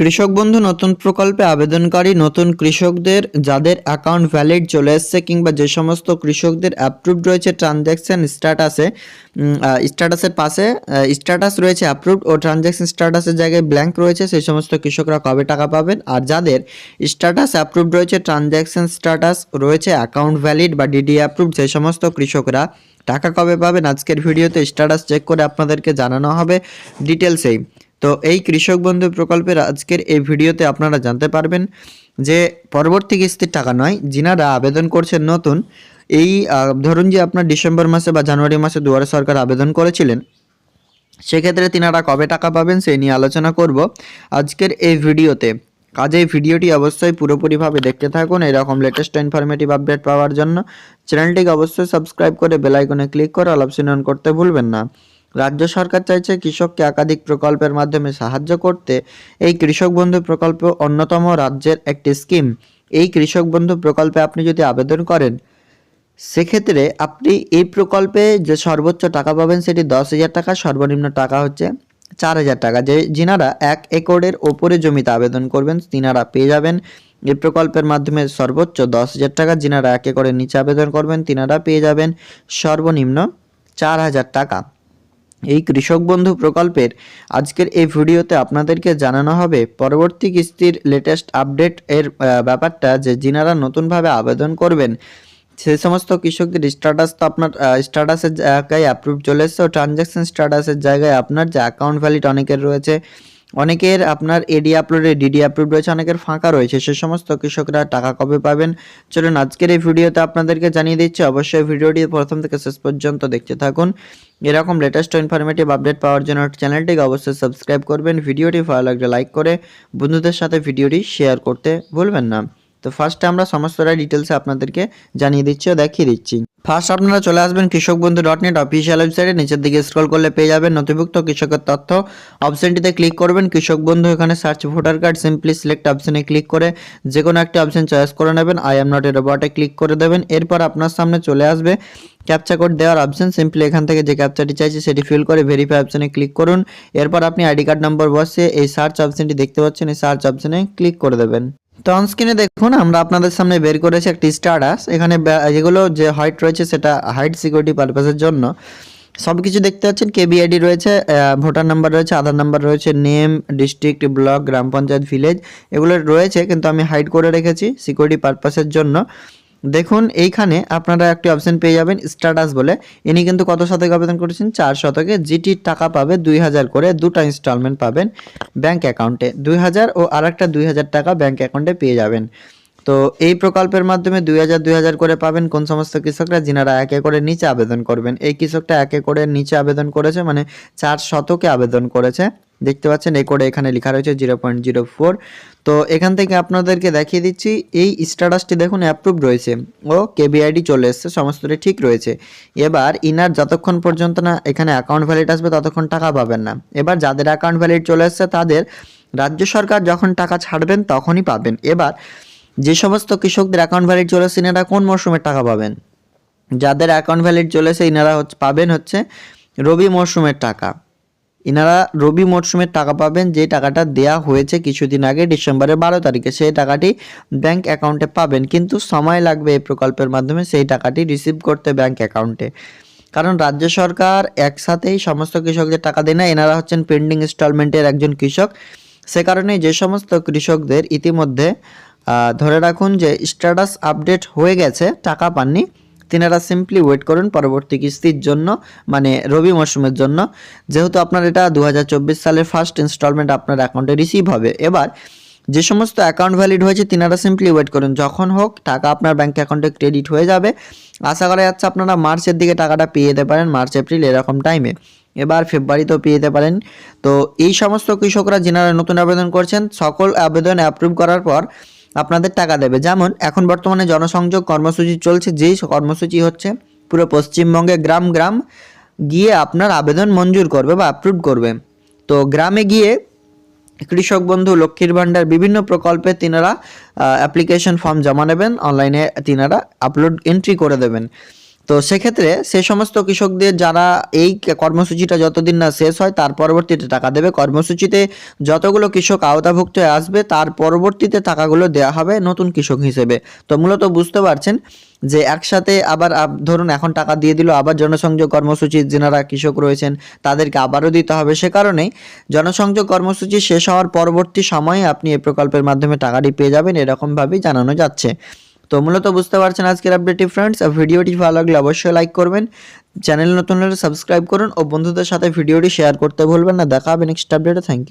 কৃষক বন্ধু, নতুন প্রকল্পে আবেদনকারী নতুন কৃষকদের, যাদের অ্যাকাউন্ট ভ্যালিড চলে এসছে কিংবা যে সমস্ত কৃষকদের অ্যাপ্রুভড রয়েছে ট্রানজ্যাকশন স্ট্যাটাসে স্ট্যাটাসের পাশে স্ট্যাটাস রয়েছে অ্যাপ্রুভড ও ট্রানজ্যাকশন স্ট্যাটাসের জায়গায় ব্ল্যাঙ্ক রয়েছে, সেই সমস্ত কৃষকরা কবে টাকা পাবেন? আর যাদের স্ট্যাটাস অ্যাপ্রুভড রয়েছে ট্রানজ্যাকশন স্ট্যাটাস রয়েছে অ্যাকাউন্ট ভ্যালিড বা ডিডি অ্যাপ্রুভড সেই সমস্ত কৃষকরা টাকা কবে পাবেন? আজকের ভিডিওতে স্ট্যাটাস চেক করে আপনাদেরকে জানানো হবে ডিটেলসেই তো এই কৃষক বন্ধু প্রকল্পের আজকের এই ভিডিওতে আপনারা জানতে পারবেন যে পরবর্তী কিস্তির টাকা নয়, যিনারা আবেদন করছেন নতুন, এই ধরুন যে আপনার ডিসেম্বর মাসে বা জানুয়ারি মাসে দুয়ারে সরকার আবেদন করেছিলেন, সেক্ষেত্রে তিনারা কবে টাকা পাবেন সেই নিয়ে আলোচনা করব আজকের এই ভিডিওতে। কাজে ভিডিওটি অবশ্যই পুরোপুরিভাবে দেখতে থাকুন, এরকম লেটেস্ট ইনফরমেটিভ আপডেট পাওয়ার জন্য। চ্যানেলটিকে অবশ্যই সাবস্ক্রাইব করে বেল আইকনে ক্লিক করে অল অপশন অন করতে ভুলবেন না। রাজ্য সরকার চাইছে কৃষককে একাধিক প্রকল্পের মাধ্যমে সাহায্য করতে। এই কৃষক বন্ধু প্রকল্প অন্যতম রাজ্যের একটি স্কিম। এই কৃষক বন্ধু প্রকল্পে আপনি যদি আবেদন করেন, সেক্ষেত্রে আপনি এই প্রকল্পে যে সর্বোচ্চ টাকা পাবেন সেটি দশ হাজার টাকা, সর্বনিম্ন টাকা হচ্ছে চার হাজার টাকা। যে যিনারা এক একরের ওপরে জমিতে আবেদন করবেন, তিনারা পেয়ে যাবেন। এই প্রকল্পের মাধ্যমে সর্বোচ্চ দশ হাজার টাকা যিনারা এক একরের নিচে আবেদন করবেন, তিনারা পেয়ে যাবেন সর্বনিম্ন চার হাজার টাকা। এই কৃষক বন্ধু প্রকল্পের আজকের এই ভিডিওতে আপনাদেরকে জানানো হবে পরবর্তী কিস্তির লেটেস্ট আপডেট এর ব্যাপারটা যে যিনারা নতুনভাবে আবেদন করবেন সেই সমস্ত কৃষকদের স্ট্যাটাস তো আপনার স্ট্যাটাসের জায়গায় অ্যাপ্রুভ চলে এসছে। ও ট্রানজ্যাকশন স্ট্যাটাসের জায়গায় আপনার যে অ্যাকাউন্ট ভ্যালিড অনেকের রয়েছে। অনেকের আপনার এডি আপলোডে ডিডি আপলোড রয়েছে, অনেকের ফাঁকা রয়েছে, সে সমস্ত কৃষকরা টাকা কবে পাবেন? চলুন, আজকের এই ভিডিওতে আপনাদেরকে জানিয়ে দিচ্ছি, অবশ্যই ভিডিওটি প্রথম থেকে শেষ পর্যন্ত দেখতে থাকুন। এরকম লেটেস্ট ইনফরমেটিভ আপডেট পাওয়ার জন্য চ্যানেলটিকে অবশ্যই সাবস্ক্রাইব করবেন, ভিডিওটি ভালো লাগলে লাইক করে বন্ধুদের সাথে ভিডিওটি শেয়ার করতে ভুলবেন না। তো ফার্স্টে আমরা সমস্তটা ডিটেলসে আপনাদেরকে জানিয়ে দিচ্ছি ও দেখিয়ে দিচ্ছি। ফার্স্ট আপনারা চলে আসবেন কৃষক বন্ধু ডট নেট অফিসিয়াল ওয়েবসাইটে নিচের দিকে স্ক্রল করলে পেয়ে যাবেন নথিভুক্ত কৃষকের তথ্য। অপশনটিতে ক্লিক করবেন কৃষক বন্ধু এখানে search voter card simply select অপশনে ক্লিক করে যে কোনো একটি অপশন চয়েস করে নেবেন। আই এম নট এ রোবটে ক্লিক করে দেবেন। এরপর আপনার সামনে চলে আসবে ক্যাপচা কোড দেওয়ার অপশন সিম্পলি এখান থেকে যে ক্যাপচাটি চাইছে সেটি ফিল করে ভেরিফাই অপশনে ক্লিক করুন। এরপর আপনি আইডি কার্ড নম্বর বসে এই সার্চ অপশনটি দেখতে পাচ্ছেন। এই সার্চ অপশনে ক্লিক করে দেবেন। তো অনস্ক্রিনে দেখুন, আমরা আপনাদের সামনে বের করেছি একটি স্টার্টাস এখানে যেগুলো যে হাইট রয়েছে সেটা হাইট সিকিউরিটি পারপাসের জন্য। সব কিছু দেখতে পাচ্ছেন কেবিআইডি রয়েছে ভোটার নাম্বার রয়েছে আধার নাম্বার রয়েছে name district block gram panchayat village এগুলো রয়েছে, কিন্তু আমি হাইড করে রেখেছি সিকিউরিটি পারপাসের জন্য। দেখুন, এইখানে আপনারা একটি অপশন পেয়ে যাবেন স্ট্যাটাস বলে। ইনি কিন্তু কত শতকে আবেদন করেছেন? চার শতকে। যেটির টাকা পাবে দুই হাজার করে। দুটো ইনস্টলমেন্ট পাবেন ব্যাংক অ্যাকাউন্টে দুই হাজার ও আরেকটা দুই হাজার টাকা ব্যাংক অ্যাকাউন্টে পেয়ে যাবেন। তো এই প্রকল্পের মাধ্যমে দুই হাজার দুই হাজার করে পাবেন কোন সমস্ত কৃষকরা? যিনারা একে করে নিচে আবেদন করবেন। এই কৃষকটা একে করে নিচে আবেদন করেছে মানে চার শতকে আবেদন করেছে। দেখতে পাচ্ছেন, এই করে এখানে লেখা রয়েছে জিরো পয়েন্ট জিরো ফোর। তো এখান থেকে আপনাদেরকে দেখিয়ে দিচ্ছি, এই স্ট্যাটাসটি দেখুন অ্যাপ্রুভ রয়েছে ও কেবিআইডি চলে এসছে, সমস্তটি ঠিক রয়েছে। এবার ইনার যতক্ষণ পর্যন্ত না এখানে অ্যাকাউন্ট ভ্যালিড আসবে, ততক্ষণ টাকা পাবেন না। এবার যাদের অ্যাকাউন্ট ভ্যালিড চলে এসছে, তাদের রাজ্য সরকার যখন টাকা ছাড়বেন, তখনই পাবেন। এবার যে সমস্ত কৃষকদের অ্যাকাউন্ট ভ্যালিড চলে এসছে, ইনারা কোন মরশুমে টাকা পাবেন? যাদের অ্যাকাউন্ট ভ্যালিড চলেছে ইনারা হচ্ছে, পাবেন হচ্ছে রবি মরশুমের টাকা। ইনারা রবি মরশুমের টাকা পাবেন যে টাকাটা দেয়া হয়েছে কিছুদিন আগে, ডিসেম্বরের বারো তারিখে, সেই টাকাটি ব্যাংক অ্যাকাউন্টে পাবেন। কিন্তু সময় লাগবে এই প্রকল্পের মাধ্যমে সেই টাকাটি রিসিভ করতে ব্যাংক অ্যাকাউন্টে। কারণ রাজ্য সরকার একসাথেই সমস্ত কৃষকদের টাকা দেয় না, এনারা হচ্ছেন পেন্ডিং ইনস্টলমেন্টের একজন কৃষক। সে কারণে যে সমস্ত কৃষকদের ইতিমধ্যে ধরে রাখুন যে স্ট্যাটাস আপডেট হয়ে গেছে, টাকা পাননি। তিনারা সিম্পলি ওয়েট করুন পরবর্তী কিস্তির জন্য মানে রবি মরশুমের জন্য। যেহেতু আপনার এটা দু হাজার চব্বিশ সালের ফার্স্ট ইনস্টলমেন্ট আপনার অ্যাকাউন্টে রিসিভ হবে। এবার, যে সমস্ত অ্যাকাউন্ট ভ্যালিড হয়েছে, তিনারা সিম্পলি ওয়েট করুন। যখন হোক, টাকা আপনার ব্যাঙ্ক অ্যাকাউন্টে ক্রেডিট হয়ে যাবে। আশা করা যাচ্ছে আপনারা মার্চের দিকে টাকাটা পেয়ে যেতে পারেন, মার্চ, এপ্রিল এরকম টাইমে এবার ফেব্রুয়ারিতেও পেয়ে যেতে পারেন। তো এই সমস্ত কৃষকরা, যিনারা নতুন আবেদন করছেন, সকল আবেদন অ্যাপ্রুভ করার পর আপনাদের টাকা দেবে। যেমন, এখন বর্তমানে জনসংযোগ কর্মসূচি চলছে, যেই কর্মসূচি হচ্ছে, পুরো পশ্চিমবঙ্গে গ্রাম গ্রাম গিয়ে আপনার আবেদন মঞ্জুর করবে বা অ্যাপ্রুভ করবে। তো গ্রামে গিয়ে কৃষক বন্ধু লক্ষ্মীর ভাণ্ডার বিভিন্ন প্রকল্পে তিনারা অ্যাপ্লিকেশন ফর্ম জমা নেবেন অনলাইনে তিনারা আপলোড এন্ট্রি করে দেবেন। তো সেক্ষেত্রে সে সমস্ত কৃষকদের যারা এই কর্মসূচিটা যতদিন না শেষ হয়, তার পরবর্তীতে টাকা দেবে। কর্মসূচিতে যতগুলো কৃষক আওতাভুক্ত আসবে, তার পরবর্তীতে টাকাগুলো দেওয়া হবে নতুন কৃষক হিসেবে। তো মূলত বুঝতে পারছেন যে একসাথে আবার ধরুন এখন টাকা দিয়ে দিল, আবার জনসংযোগ কর্মসূচি, যেনারা কৃষক রয়েছেন, তাদেরকে আবারও দিতে হবে। সে কারণেই জনসংযোগ কর্মসূচি শেষ হওয়ার পরবর্তী সময়ে আপনি এই প্রকল্পের মাধ্যমে টাকাটি পেয়ে যাবেন, এরকমভাবেই জানানো যাচ্ছে। তো মূলত বুঝতে পারছেন আজকের আপডেটটি ফ্রেন্ডস ভিডিওটি ভালো লাগলে অবশ্যই লাইক করবেন। চ্যানেল নতুন হলে সাবস্ক্রাইব করুন। ও বন্ধুদের সাথে ভিডিওটি শেয়ার করতে ভুলবেন না। দেখা হবে নেক্সট আপডেটে থ্যাংক ইউ